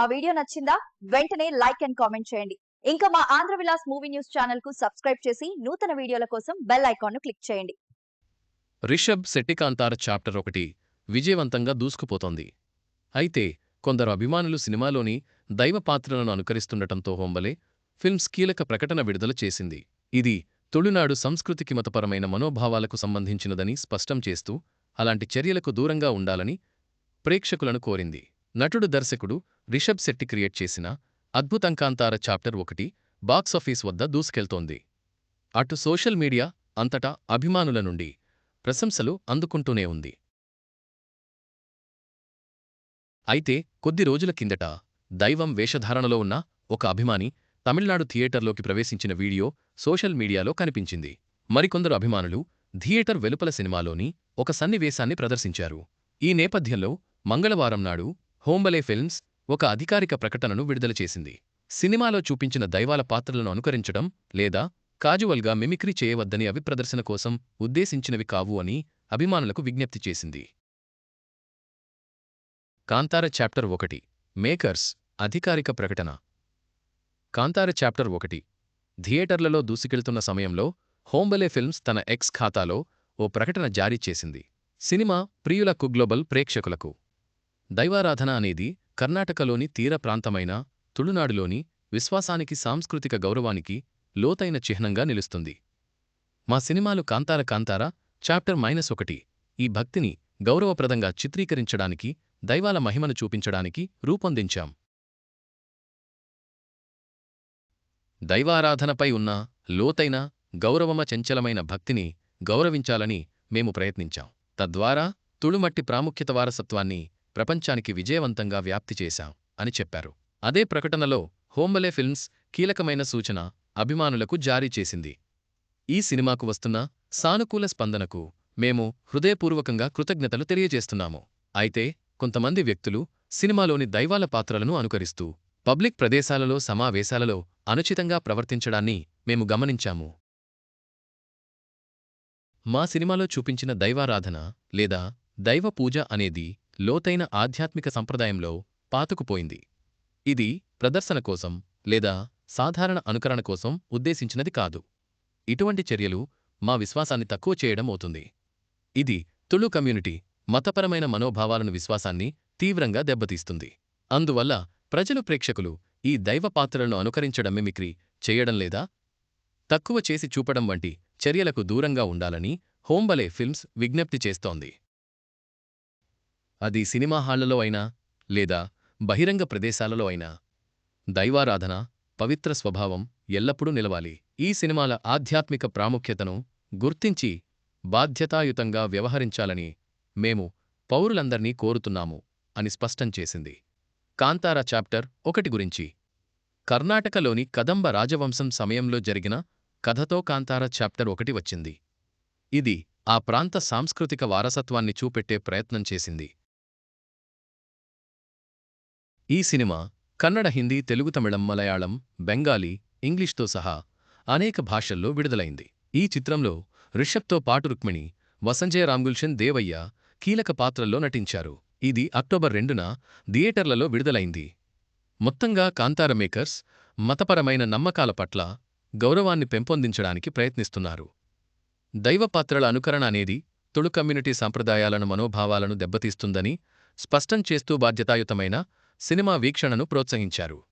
ఆ వీడియో నచ్చిందా? వెంటనే లైక్ అండ్ కామెంట్ చేయండి. ఇంకా మా ఆంధ్ర విలాస్ మూవీ న్యూస్ ఛానల్కు సబ్స్క్రైబ్ చేసి నూతన వీడియోల కోసం బెల్ ఐకాన్ను క్లిక్ చేయండి. రిషబ్ శెట్టికాంతార చాప్టర్ ఒకటి విజయవంతంగా దూసుకుపోతోంది. అయితే కొందరు అభిమానులు సినిమాలోని దైవ పాత్రలను అనుకరిస్తుండటంతో హోంబలే ఫిల్మ్స్ కీలక ప్రకటన విడుదల చేసింది. ఇది తొలినాడు సంస్కృతికి మతపరమైన మనోభావాలకు సంబంధించినదని స్పష్టం చేస్తూ అలాంటి చర్యలకు దూరంగా ఉండాలని ప్రేక్షకులను కోరింది. నటుడు దర్శకుడు రిషబ్ శెట్టి క్రియేట్ చేసిన అద్భుతంకాంతార చాప్టర్ ఒకటి బాక్సాఫీస్ వద్ద దూసుకెళ్తోంది. అటు సోషల్ మీడియా అంతటా అభిమానుల నుండి ప్రశంసలు అందుకుంటూనే ఉంది. అయితే కొద్ది రోజుల కిందట దైవం వేషధారణలో ఉన్న ఒక అభిమాని తమిళనాడు థియేటర్లోకి ప్రవేశించిన వీడియో సోషల్ మీడియాలో కనిపించింది. మరికొందరు అభిమానులు థియేటర్ వెలుపల సినిమాలోని ఒక సన్నివేశాన్ని ప్రదర్శించారు. ఈ నేపథ్యంలో మంగళవారం నాడు హోంబలే ఫిల్మ్స్ ఒక అధికారిక ప్రకటనను విడుదల చేసింది. సినిమాలో చూపించిన దైవాల పాత్రలను అనుకరించడం లేదా కాజువల్గా మిమిక్రీ చేయవద్దని అవి ప్రదర్శన కోసం ఉద్దేశించినవి కావు అని అభిమానులకు విజ్ఞప్తి చేసింది. కాంతార చాప్టర్ ఒకటి. మేకర్స్ అధికారిక ప్రకటన. కాంతార చాప్టర్ ఒకటి. థియేటర్లలో దూసుకెళ్తున్న సమయంలో హోంబలే ఫిల్మ్స్ తన ఎక్స్ ఖాతాలో ఓ ప్రకటన జారీ చేసింది. సినిమా ప్రియులకు గ్లోబల్ ప్రేక్షకులకు. దైవారాధన అనేది కర్ణాటకలోని తీర ప్రాంతమైన తుళునాడులోని విశ్వాసానికి సాంస్కృతిక గౌరవానికి లోతైన చిహ్నంగా నిలుస్తుంది. మా సినిమాలు కాంతార కాంతార చాప్టర్ మైనస్ ఒకటి. ఈ భక్తిని గౌరవప్రదంగా చిత్రీకరించడానికి దైవాల మహిమను చూపించడానికి రూపొందించాం. దైవారాధనపై ఉన్న లోతైన గౌరవమ చంచలమైన భక్తిని గౌరవించాలని మేము ప్రయత్నించాం. తద్వారా తుళుమట్టి ప్రాముఖ్యత వారసత్వాన్ని ప్రపంచానికి విజయవంతంగా వ్యాప్తి చేశాం అని చెప్పారు. అదే ప్రకటనలో హోంబలే ఫిల్మ్స్ కీలకమైన సూచన అభిమానులకు జారీ చేసింది. ఈ సినిమాకు వస్తున్న సానుకూల స్పందనకు మేము హృదయపూర్వకంగా కృతజ్ఞతలు తెలియజేస్తున్నాము. అయితే కొంతమంది వ్యక్తులు సినిమాలోని దైవాల పాత్రలను అనుకరిస్తూ పబ్లిక్ ప్రదేశాలలో సమావేశాలలో అనుచితంగా ప్రవర్తించడాన్ని మేము గమనించాము. మా సినిమాలో చూపించిన దైవారాధన లేదా దైవ పూజ అనేది లోతైన ఆధ్యాత్మిక సంప్రదాయంలో పాతుకుపోయింది ఇది ప్రదర్శన కోసం లేదా సాధారణ అనుకరణ కోసం ఉద్దేశించినది కాదు. ఇటువంటి చర్యలు మా విశ్వాసాన్ని తక్కువ చేయడం అవుతుంది. ఇది తుళు కమ్యూనిటీ మతపరమైన మనోభావాలను విశ్వాసాన్ని తీవ్రంగా దెబ్బతీస్తుంది. అందువల్ల ప్రజలు ప్రేక్షకులు ఈ దైవ పాత్రలను అనుకరించడం మిమిక్రీ చేయడం లేదా తక్కువ చేసి చూపడం వంటి చర్యలకు దూరంగా ఉండాలని హోంబలే ఫిల్మ్స్ విజ్ఞప్తి చేస్తోంది. అది సినిమా హాళ్ళలో అయినా లేదా బహిరంగ ప్రదేశాలలో అయినా. దైవారాధన పవిత్ర స్వభావం ఎల్లప్పుడూ నిలవాలి. ఈ సినిమాల ఆధ్యాత్మిక ప్రాముఖ్యతను గుర్తించి బాధ్యతాయుతంగా వ్యవహరించాలని మేము పౌరులందర్నీ కోరుతున్నాము అని స్పష్టం చేసింది. కాంతార చాప్టర్ ఒకటి గురించి. కర్ణాటకలోని కదంబ రాజవంశం సమయంలో జరిగిన కథతో కాంతార చాప్టర్ ఒకటి వచ్చింది. ఇది ఆ ప్రాంత సాంస్కృతిక వారసత్వాన్ని చూపెట్టే ప్రయత్నం చేసింది. ఈ సినిమా కన్నడ హిందీ తెలుగు తమిళం మలయాళం బెంగాలీ ఇంగ్లీష్తో సహా అనేక భాషల్లో విడుదలైంది. ఈ చిత్రంలో రిషబ్తో పాటు రుక్మిణి వసంజయ రామ్గుల్షన్ దేవయ్య కీలక పాత్రల్లో నటించారు. ఇది అక్టోబర్ రెండున థియేటర్లలో విడుదలైంది. మొత్తంగా కాంతార మేకర్స్ మతపరమైన నమ్మకాల పట్ల గౌరవాన్ని పెంపొందించడానికి ప్రయత్నిస్తున్నారు. దైవపాత్రల అనుకరణ అనేది తుళు కమ్యూనిటీ సంప్రదాయాలను మనోభావాలను దెబ్బతీస్తుందని స్పష్టం చేస్తూ బాధ్యతాయుతమైన సినిమా వీక్షణను ప్రోత్సహించారు.